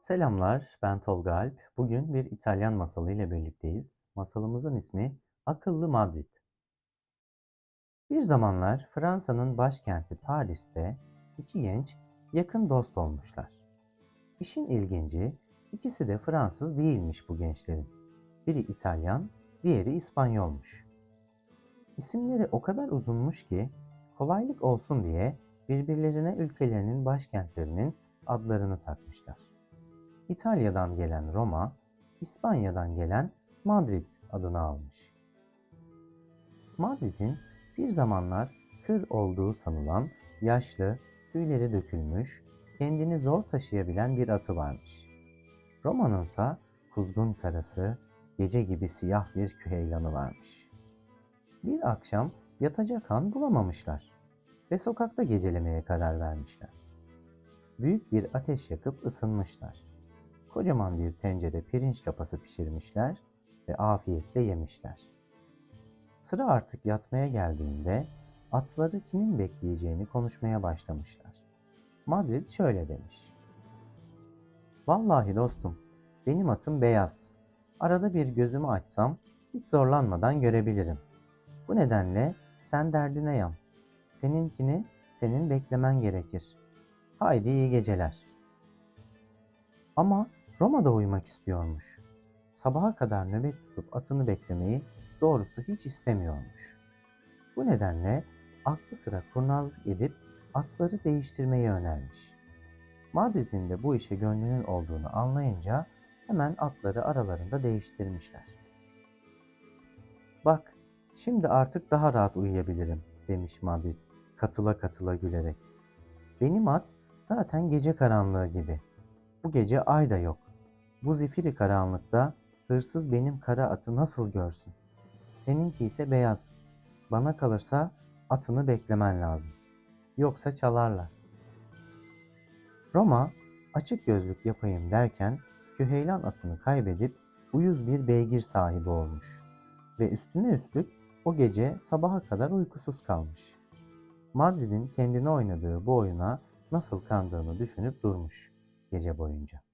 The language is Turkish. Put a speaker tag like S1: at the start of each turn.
S1: Selamlar, ben Tolga Alp. Bugün bir İtalyan masalı ile birlikteyiz. Masalımızın ismi Akıllı Madrid. Bir zamanlar Fransa'nın başkenti Paris'te iki genç yakın dost olmuşlar. İşin ilginci, ikisi de Fransız değilmiş bu gençlerin. Biri İtalyan, diğeri İspanyolmuş. İsimleri o kadar uzunmuş ki kolaylık olsun diye birbirlerine ülkelerinin başkentlerinin adlarını takmışlar. İtalya'dan gelen Roma, İspanya'dan gelen Madrid adını almış. Madrid'in bir zamanlar kır olduğu sanılan yaşlı, tüyleri dökülmüş, kendini zor taşıyabilen bir atı varmış. Roma'nınsa kuzgun karası, gece gibi siyah bir küheylanı varmış. Bir akşam yatacak han bulamamışlar ve sokakta gecelemeye karar vermişler. Büyük bir ateş yakıp ısınmışlar. Kocaman bir tencere pirinç kapası pişirmişler ve afiyetle yemişler. Sıra artık yatmaya geldiğinde atları kimin bekleyeceğini konuşmaya başlamışlar. Madrid şöyle demiş. Vallahi dostum, benim atım beyaz. Arada bir gözümü açsam hiç zorlanmadan görebilirim. Bu nedenle sen derdine yan. Seninkini senin beklemen gerekir. Haydi iyi geceler. Ama Roma'da uyumak istiyormuş. Sabaha kadar nöbet tutup atını beklemeyi doğrusu hiç istemiyormuş. Bu nedenle aklı sıra kurnazlık edip atları değiştirmeyi önermiş. Madrid'in de bu işe gönlünün olduğunu anlayınca hemen atları aralarında değiştirmişler. Bak, şimdi artık daha rahat uyuyabilirim demiş Madrid katıla katıla gülerek. Benim at zaten gece karanlığı gibi. Bu gece ay da yok. Bu zifiri karanlıkta hırsız benim kara atı nasıl görsün? Seninki ise beyaz. Bana kalırsa atını beklemen lazım. Yoksa çalarlar. Roma açık gözlük yapayım derken Küheylan atını kaybedip uyuz bir beygir sahibi olmuş. Ve üstüne üstlük o gece sabaha kadar uykusuz kalmış. Madrid'in kendine oynadığı bu oyuna nasıl kandığını düşünüp durmuş gece boyunca.